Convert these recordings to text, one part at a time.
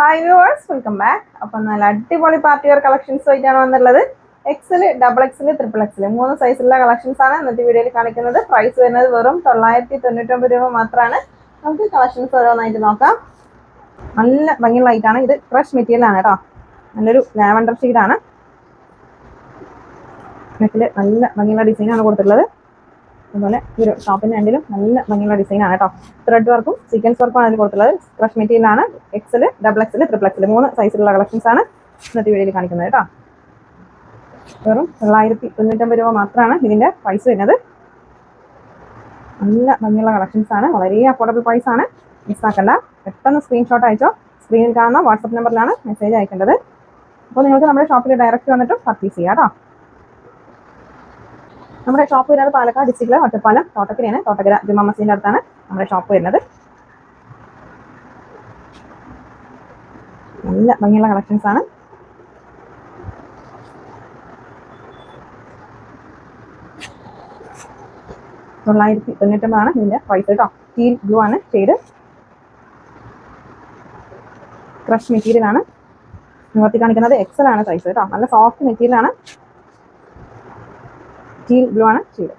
Hi viewers welcome back അപ്പം നല്ല അടിപൊളി പാർട്ടി വെയർ കളക്ഷൻസ് ആയിട്ടാണ് വന്നിട്ടുള്ളത്. എക്സിൽ ഡബിൾ എക്സിൽ ട്രിപ്പിൾ എക്സിൽ മൂന്ന് സൈസിലുള്ള കളക്ഷൻസ് ആണ് ഇന്നത്തെ വീഡിയോയിൽ കാണിക്കുന്നത്. പ്രൈസ് വരുന്നത് വെറും തൊള്ളായിരത്തി തൊണ്ണൂറ്റൊമ്പത് രൂപ മാത്രമാണ്. നമുക്ക് കളക്ഷൻസ് ഓരോന്നായിട്ട് നോക്കാം. നല്ല ഭംഗിയുള്ള ലൈറ്റാണ് ഇത് ക്രഷ് മെറ്റീരിയൽ ആണ് കേട്ടോ. നല്ലൊരു ലാവൻഡർ ഷീഡാണ് നെക്കിൽ നല്ല ഭംഗിയുള്ള ഡിസൈനാണ് കൊടുത്തിട്ടുള്ളത്. അതുപോലെ ഈ ഒരു ഷോപ്പിന്റെ രണ്ടിലും നല്ല ഭംഗിയുള്ള ഡിസൈൻ ആണ് കേട്ടോ ത്രെഡ് വർക്കും സീക്വൻസ് വർക്കും ആണ് അതിൽ കൊടുത്തുള്ളത് ക്രഷ് മെറ്റീരിയലാണ് XL double XL triple XL മൂന്ന് സൈസിലുള്ള കളക്ഷൻസ് ആണ് ഇന്നത്തെ വീഡിയോയിൽ കാണിക്കുന്നത് കേട്ടോ വെറും തൊള്ളായിരത്തി തൊണ്ണൂറ്റമ്പത് രൂപ മാത്രമാണ് ഇതിന്റെ പ്രൈസ് വരുന്നത്. നല്ല ഭംഗിയുള്ള കളക്ഷൻസ് ആണ്. വളരെ അഫോർഡബിൾ പ്രൈസ് ആണ്. മിസ്സാക്കണ്ട പെട്ടെന്ന് സ്ക്രീൻഷോട്ട് അയച്ചോ. സ്ക്രീനിൽ കാണുന്ന വാട്സപ്പ് നമ്പറിലാണ് മെസ്സേജ് അയക്കേണ്ടത്. അപ്പോൾ നിങ്ങൾക്ക് നമ്മുടെ ഷോപ്പിൽ ഡയറക്റ്റ് വന്നിട്ട് പർച്ചേസ് ചെയ്യാം കേട്ടോ നമ്മുടെ ഷോപ്പ് വരുന്നത് പാലക്കാട് ഡിസ്ട്രിക്റ്റിലെ ഒറ്റപ്പാലം തോട്ടക്കരയാണ്. തോട്ടക്കര ജുമാ മസ്ജിദിന്റെ അടുത്താണ് നമ്മുടെ ഷോപ്പ് വരുന്നത്. നല്ല ഭംഗിയുള്ള കളക്ഷൻസ് ആണ്. തൊള്ളായിരത്തി തൊണ്ണൂറ്റൊമ്പതാണ് ഇതിന്റെ പ്രൈസ് കേട്ടോ. സ്റ്റീൽ ബ്ലൂ ആണ് ഷെയ്ഡ് ക്രഷ് മെറ്റീരിയൽ ആണ്. നിവർത്തി കാണിക്കുന്നത് എക്സൽ ആണ് സൈസ് കേട്ടോ. നല്ല സോഫ്റ്റ് മെറ്റീരിയൽ ആണ്. സ്റ്റീൽ ബ്ലൂ ആണ് ചെയ്തത്.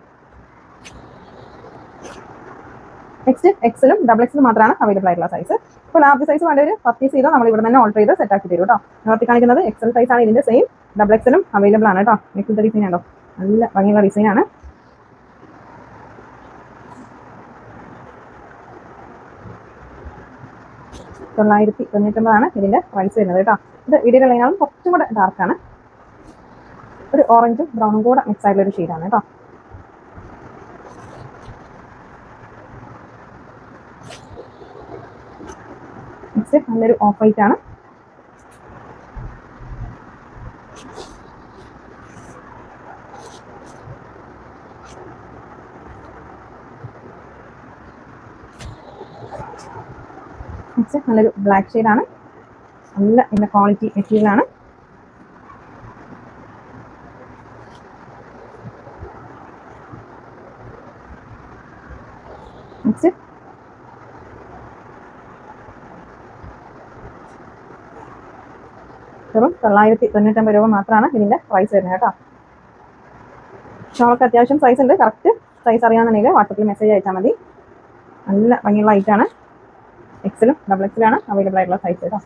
നെക്സ്റ്റ് എക്സലും ഡബിൾ എക്സലും മാത്രമാണ് അവൈലബിൾ ആയിട്ടുള്ള സൈസ് ഇപ്പോൾ ലാർജ് സൈസ് വേണ്ട ഒരു പർച്ചേസ് ചെയ്താൽ നമ്മൾ ഇവിടെ തന്നെ ഓർഡർ ചെയ്ത് സെറ്റ് ആക്കി തരും കേട്ടോ. നിവർത്തി കാണിക്കുന്നത് എക്സൽ സൈസ് ആണ് ഇതിന്റെ സെയിം ഡബിൾ എക്സലും അവൈലബിൾ ആണ് കേട്ടോ. നെക്സ്റ്റ് ഡിസൈൻ ആണോ നല്ല ഭംഗിയുള്ള ഡിസൈൻ ആണ്. തൊള്ളായിരത്തി തൊണ്ണൂറ്റൊമ്പതാണ് ഇതിന്റെ പ്രൈസ് വരുന്നത് കേട്ടോ. ഇത് വീഡിയോയിലുള്ളതിനാളും കുറച്ചും കൂടെ ഡാർക്കാണ് ഒരു ഓറഞ്ചും ബ്രൗണും കൂടെ മിക്സ് ആയിട്ടുള്ള ഒരു ഷെയ്ഡാണ് കേട്ടോ. നല്ലൊരു ഓഫ് വൈറ്റ് ആണ്. നല്ലൊരു ബ്ലാക്ക് ഷെയ്ഡാണ് നല്ല ഇതിന്റെ ക്വാളിറ്റി മെറ്റീരിയൽ നെക്സ്റ്റ് വെറും തൊള്ളായിരത്തി തൊണ്ണൂറ്റമ്പത് രൂപ മാത്രമാണ് ഇതിന്റെ പ്രൈസ് വരുന്നത് കേട്ടോ. ഷോളൊക്കെ അത്യാവശ്യം സൈസ് ഉണ്ട്. കറക്റ്റ് സൈസ് അറിയാമെന്നുണ്ടെങ്കിൽ വാട്സപ്പിൽ മെസ്സേജ് അയച്ചാൽ മതി. നല്ല ഭംഗിയുള്ള ഐറ്റാണ് എക്സലും ഡബിൾ എക്സലാണ് അവൈലബിൾ ആയിട്ടുള്ള സൈസ് കേട്ടോ.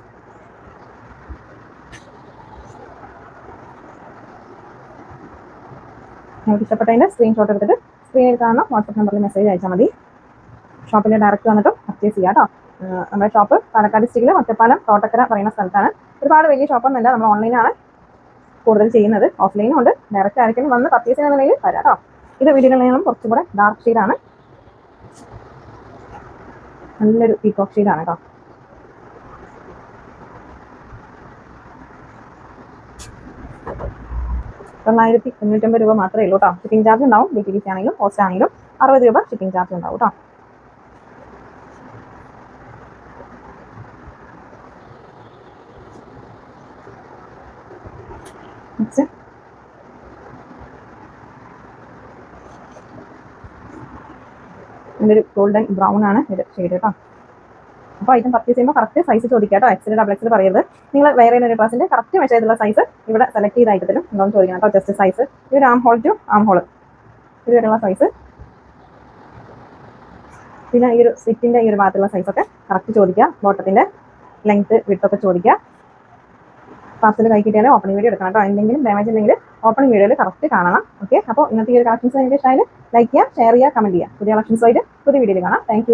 നിങ്ങൾക്ക് ഇഷ്ടപ്പെട്ടതിന്റെ സ്ക്രീൻഷോട്ട് എടുത്തിട്ട് സ്ക്രീനിൽ കാണുന്ന വാട്സപ്പ് നമ്പറിൽ മെസ്സേജ് അയച്ചാൽ മതി. ഷോപ്പിൽ ഡയറക്റ്റ് വന്നിട്ട് പർച്ചേസ് ചെയ്യാം കേട്ടോ നമ്മുടെ ഷോപ്പ് പാലക്കാട് ഡിസ്ട്രിക്റ്റിൽ ഒറ്റപ്പാലം തോട്ടക്കര പറയുന്ന സ്ഥലത്താണ്. ഒരുപാട് വലിയ ഷോപ്പൊന്നുമില്ല നമ്മൾ ഓൺലൈനാണ് കൂടുതൽ ചെയ്യുന്നത്. ഓഫ്ലൈനും ഉണ്ട്. ഡയറക്റ്റ് ആയിരിക്കും വന്ന് പർച്ചേസ് ചെയ്യണമെന്നുണ്ടെങ്കിൽ വരാം കേട്ടോ ഇത് വീടുകളിലും കുറച്ചും കൂടെ ഡാർക്ക് ഷെയ്ഡാണ് നല്ലൊരു പീകോക്ക് ഷെയ്ഡാണ് കേട്ടോ തൊള്ളായിരത്തി തൊണ്ണൂറ്റമ്പത് രൂപ മാത്രമേ ഉള്ളൂ കേട്ടോ ഷിപ്പിംഗ് ചാർജ് ഉണ്ടാവും. ഡി ടി സി ആണെങ്കിലും പോസ്റ്റ് ആണെങ്കിലും അറുപത് രൂപ ഷിപ്പിംഗ് ചാർജ് ഉണ്ടാവും കേട്ടോ നെക്സ്റ്റ് ഒരു ഗോൾഡൻ ബ്രൗൺ ആണ്. ഇത് ഷെയ്ഡ് കേട്ടോ അപ്പോൾ ഐറ്റം പർച്ചേസ് ചെയ്യുമ്പോൾ കറക്റ്റ് സൈസ് ചോദിക്കുക കേട്ടോ എക്സൽ ഡബിൾ എക്സൽ പറയരുത്. നിങ്ങൾ വേറെ ഒരു ഡ്രസ്സിന്റെ കറക്റ്റ് മെഷർ ചെയ്തുള്ള സൈസ് ഇവിടെ സെലക്ട് ചെയ്ത ഐറ്റത്തിലും എന്താണെന്ന് ചോദിക്കണം കേട്ടോ ജസ്റ്റ് സൈസ് ഒരു arm hole to arm hole ഇതുവരെയുള്ള സൈസ് പിന്നെ ഈ ഒരു സ്ലിറ്റിന്റെ ഈ ഒരു ഭാഗത്തുള്ള സൈസൊക്കെ കറക്റ്റ് ചോദിക്കുക ബോട്ടത്തിന്റെ ലെങ്ത് വിട്ടൊക്കെ ചോദിക്കുക പാർസൽ കൈ കിട്ടിയാൽ ഓപ്പണിംഗ് വീഡിയോ എടുക്കണം കേട്ടോ. എന്തെങ്കിലും ഡാമേജ് ഉണ്ടെങ്കിൽ ഓപ്പണിംഗ് വീഡിയോയിൽ കറക്റ്റ് കാണണം. ഓക്കെ അപ്പോൾ ഇന്നത്തെ ഈ ഒരു കളക്ഷൻസ് നിങ്ങൾക്ക് ഇഷ്ടമായാലും ലൈക്ക് ചെയ്യുക ഷെയർ ചെയ്യുക കമന്റ് ചെയ്യുക. പുതിയ കളക്ഷൻസ് ആയിട്ട് പുതിയ വീഡിയോയിൽ കാണാം. താങ്ക്